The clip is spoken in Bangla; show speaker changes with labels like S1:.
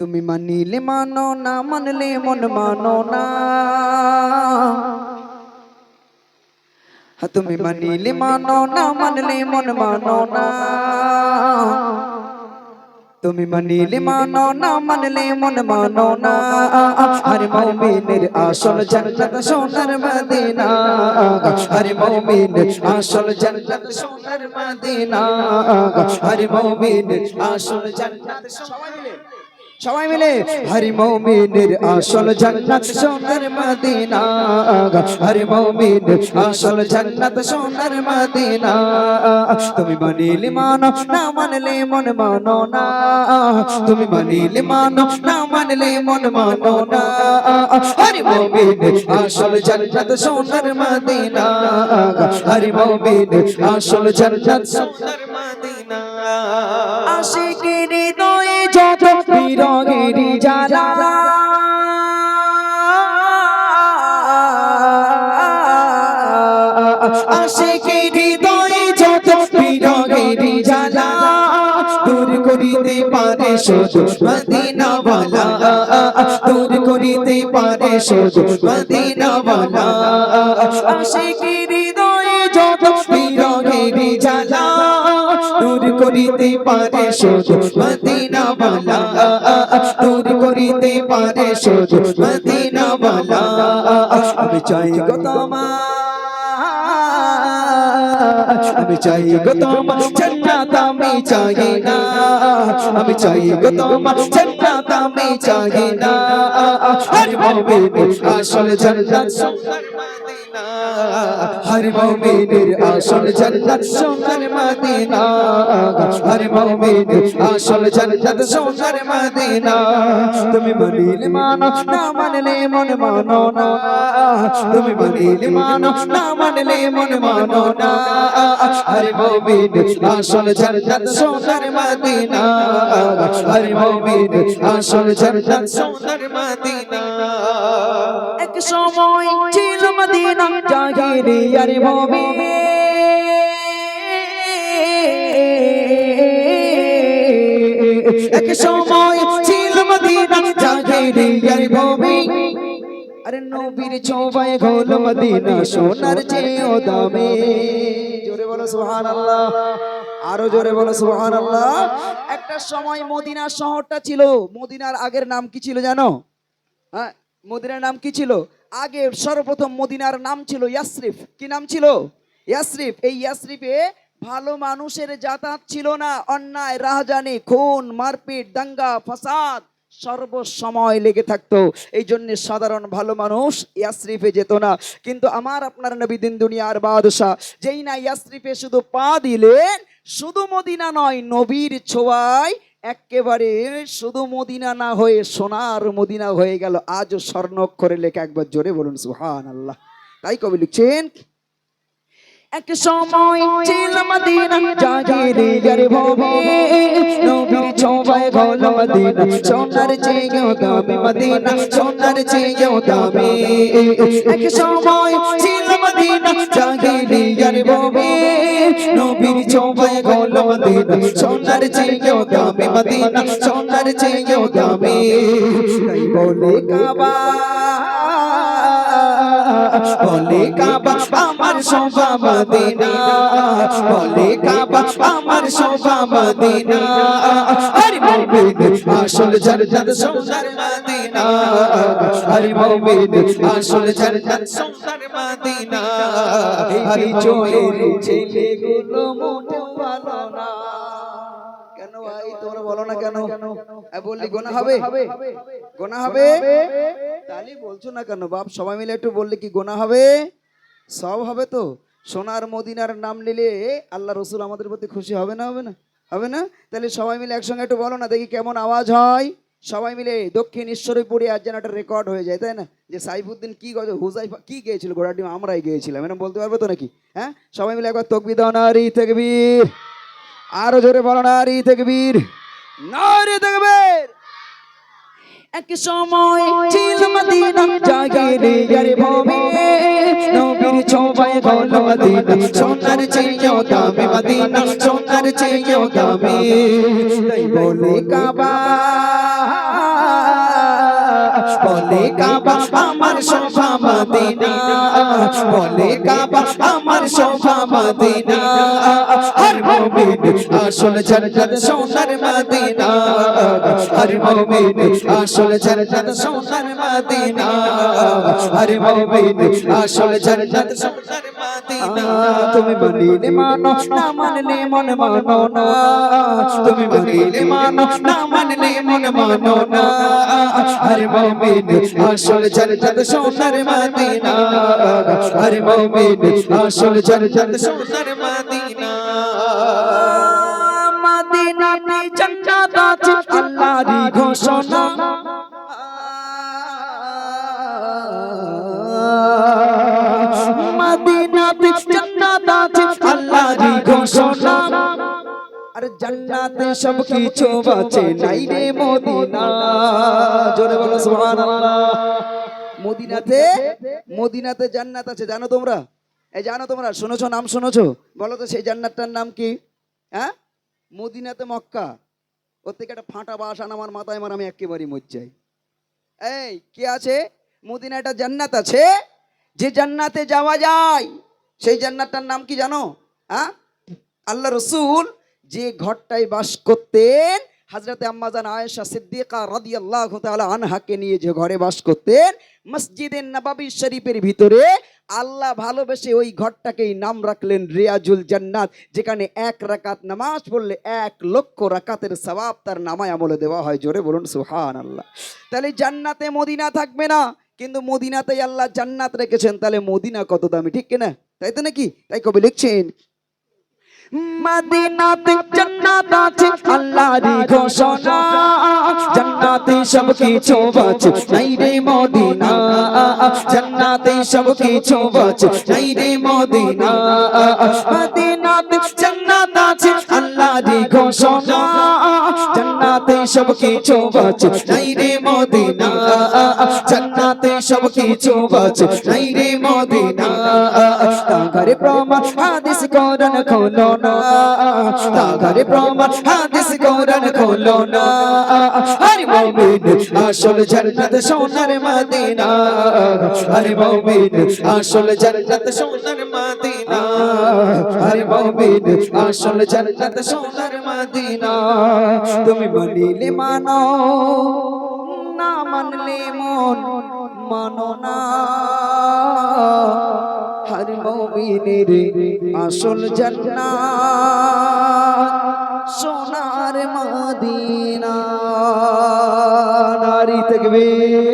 S1: তুমি মানিলে মানো না মানলে মন মানো না। হ্যাঁ, তুমি মানিলে মানো না মানলে মন মানো না। তুমি মানিলে মানো না মানলে মন মানো না। আরে মৌমিনের আসল জান্নাত সোনার মদিনা। আরে মৌমিনের আসল জান্নাত সোনার মদিনা। আরে মৌমিনের আসল জান্নাত সবাই মিলে। সবাই মিলে হরি মৌমিনের আসল জান্নাত সোনার মদিনা হরি মৌমিনের আসল জান্নাত সোনার মদিনা। তুমি মানিলে মানো না মানলে মন মানো না। তুমি মানিলে মানো না মানলে মন মানো না। হরি মৌমিনের আসল জান্নাত সোনার মদিনা হরি মৌমিনের আসল জান্নাত সোনার মদিনা। আশিকের হৃদয়ে যত বিরগের জ্বালা। আশিকের হৃদয়ে যত বিরগের জ্বালা। দূর করিতে পারে শুধু মদিনা বালা দূর করিতে পারে শুধু মদিনা বালা আশিকের হৃদয়ে করিতে পারে শুধু মদিনা বালা দূর করিতে পারে শুধু মদিনা বালা আমি চাই আমি চাই গো তোমার, জান্নাত আমি চাই না। আমি চাই গো তোমার, জান্নাত আমি চাই না। হর মুমিনের আসল জান্নাত হর মুমিনের আসল জান্নাত সোনার মদিনা। হর মুমিনের আসল জান্নাত সোনার মদিনা। তুমি বলিলে, মানো না মানলে মন মানো না। তুমি বলিলে, মানো না মানলে মন মানো না। হর মুমিনের আসল জান্নাত সোনার মদিনা। হর মুমিনের আসল জান্নাত সোনার মদিনা। এক সময় ছিল মদিনা জাগিরে ভবে। এক সময় ছিল মদিনা আর নবীর গোল মদিনা সোনার চেয়েও দামে। জোরে বলো সুবহানাল্লাহ। আরও জোরে বলো সুবহানাল্লাহ। একটা সময় মদিনা শহরটা ছিল। মদিনার আগের নাম কি ছিল জানো? হ্যাঁ মদিনার নাম কি ছিল? আগে সর্বপ্রথম মদিনার নাম ছিল ইয়াসরিফ। কি নাম ছিল? ইয়াসরিফ। এই ইয়াসরিফে ভালো মানুষের যাতায়াত ছিল না। অন্যায়, রাহাজানি, খুন, মারপিট, দাঙ্গা, ফাসাদ সর্বসময় লেগে থাকতো। এই জন্য সাধারণ ভালো মানুষ ইয়াসরিফে যেত না। কিন্তু আমার, আপনার নবী দিন দুনিয়ার বাদশাহ, যেই না ইয়াসরিফে শুধু পা দিলেন, শুধু মদিনা নয়, নবীর ছোঁয়ায় একেবারে শুধু মদিনা না হয়ে সোনার মদিনা হয়ে গেল। আজও স্বর্ণ অক্ষরে লেখা একবার জোরে বলুন সুহান আল্লাহ তাই কবি লিখছেন এক সময় ছিল মদিনা, জাগিরে গরে ভবে নবীর ছোঁয়ায় গল মদিনা, সোনার চেয়েও দামি মদিনা, সোনার চেয়েও দামি। এক সময় ছিল মদিনা, জাগিরে গরে ভবে গল মদিনা সোনার চেয়েও দামি মদিনা সোনার চেয়েও দামি বলে কাবা বলে কাবা আমার শোভা মদিনা, বলে কাবা আমার শোভা মদিনা। হরি মুমিন, আসল জান্নাত সোনার মদিনা। হরি মুমিন, আসল জান্নাত সোনার মদিনা। এই চোরের ছেলেগুলো মোটেও ভালো না। ভাই তোমরা বলো না কেন? বললি গোনা হবে? গোনা হবে? তাহলে বলছো না কেন? বাপ সবাই মিলে একটু বললে কি গোনা হবে? সব হবে তো? সোনার মদিনার নাম নিলে আল্লাহ রসুল আমাদের প্রতি খুশি হবে না হবে না? হবে না? তাহলে সবাই মিলে একসঙ্গে একটু বলো না দেখি কেমন আওয়াজ হয়। সবাই মিলে দক্ষিণ ঈশ্বরীপুরে আজ যেন একটা রেকর্ড হয়ে যায় তাই না? যে সাইফুদ্দিন কি গজ হুজাইফা কি গেয়েছিল? ঘোড়াটি আমরাই গিয়েছিলাম এরকম বলতে পারব তো নাকি? হ্যাঁ? সবাই মিলে একবার তকবি দাও না নারী তেকবীর। আরও জোরে বলো, নারী তেকবীর নারী তেকবীর এক সময় ছিল মদিনা জাগিরে গরে ভবে। নবীর ছোঁয়ায় গল মদিনা, সোনার চেয়েও দামি মদিনা, সোনার চেয়েও দামি। তাই বলে কাবা। বলে কাবা আমার শোভা মদিনা। বলে কাবা আমার শোভা মদিনা। হর মুমিন আসল জান্নাত সোনার মদিনা। হর মুমিন আসল জান্নাত সোনার মদিনা। হর মুমিন আসল জান্নাত সোনার তুমি মানিলে মানো না মানলে মন মানো না তুমি মানিলে মানো না মানলে মন মানো না হর মুমিন আসল জান্নাত সোনার মদিনা হর মুমিন আসল জান্নাত সোনার মদিনা মদিনাতে জান্নাত আছে আল্লাহরই ঘোষণা জান্নাত আছে। আল্লাহরই ঘোষণা। আরে জান্নাতে সব কিছু আছে নাই রে মদিনা। জোরে বলো, সুবহানাল্লাহ। মদিনাতে মদিনাতে জান্নাত আছে, জানো তোমরা? এই জানো তোমরা, শুনেছো, নাম শুনেছো? বলো তো, সেই জান্নাতটার নাম কি? হ্যাঁ? মদিনাতে মক্কা। ওর থেকে একটা ফাঁটা বাস আন আমার মাথায়, আমার আমি একেবারেই মর যাই। এই, কি আছে? মদিনা একটা জান্নাত আছে, যে জান্নাতে যাওয়া যায়। সেই জান্নাতটার নাম কি জানো? হ্যাঁ? আল্লাহ রসুল যে ঘরটায় বাস করতেন, হাজরতে আম্মাজান আয়েশা সিদ্দিকা রাদিয়াল্লাহু তাআলা আনহাকে নিয়ে যে ঘরে বাস করতেন, মসজিদে নবাবী শরীফের ভিতরে আল্লাহ ভালোবেসে ওই ঘরটাকেই নাম রাখলেন রিয়াজুল জান্নাত, যেখানে এক রাকাত নামাজ পড়লে এক লক্ষ রাকাতের সওয়াব তার নামায় আমলে দেওয়া হয়। জোরে বলুন সুহান আল্লাহ তাহলে জান্নাতে মদিনা থাকবে না, কিন্তু মদিনাতেই আল্লাহ জান্নাত রেখেছেন, তাহলে মদিনা কত দামি, ঠিক কিনা? তাই তো নাকি? তাই কবি লিখছেন, মদিনাতে জান্নাত আছে, আল্লাহরই ঘোষণা। জান্নাতে সব কিছু আছে নাই রে মদিনা। জান্নাতে সব কিছু আছে নাই রে মদিনা। মদিনাতে জান্নাত আছে, আল্লাহরই ঘোষণা। জান্নাতে সব কিছু আছে নাই রে মদিনা। জান্নাতে সব কিছু আছে নাই রে মদিনা তাগারে প্রমাণ হাদিস কোরআন খোলো না। তাগারে প্রমাণ হাদিস কোরআন খোলো না। আরে মুমিন আসল জান্নাত সোনার মদিনা। আরে মুমিন আসল জান্নাত সোনার মদিনা। আরে মুমিন আসল জান্নাত সোনার মদিনা। তুমি মানিলে মানো, না মানলে মন। মানো না। হর মৌমিনের আসল জন্না সোনার মদিনা। নারী তকবীর